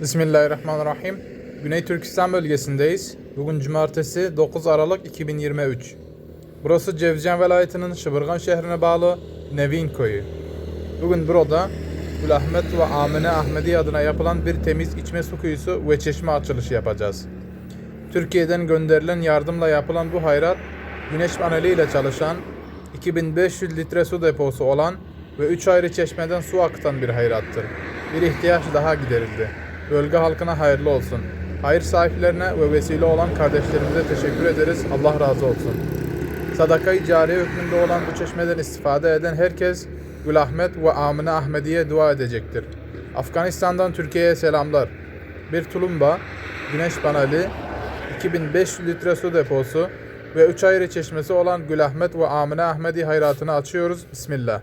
Bismillahirrahmanirrahim. Güney Türkistan bölgesindeyiz. Bugün cumartesi 9 Aralık 2023. Burası Cevizcan velayetinin Şıbırgan şehrine bağlı Nevin köyü. Bugün burada Gülahmet ve Amine Ahmedi adına yapılan bir temiz içme su kuyusu ve çeşme açılışı yapacağız. Türkiye'den gönderilen yardımla yapılan bu hayrat, güneş paneliyle çalışan, 2500 litre su deposu olan ve 3 ayrı çeşmeden su akıtan bir hayrattır. Bir ihtiyaç daha giderildi. Bölge halkına hayırlı olsun. Hayır sahiplerine ve vesile olan kardeşlerimize teşekkür ederiz. Allah razı olsun. Sadaka-i cariye hükmünde olan bu çeşmeden istifade eden herkes Gül Ahmet ve Amine Ahmediye dua edecektir. Afganistan'dan Türkiye'ye selamlar. Bir tulumba, güneş paneli, 2500 litre su deposu ve 3 ayrı çeşmesi olan Gül Ahmet ve Amine Ahmedi hayratını açıyoruz. Bismillah.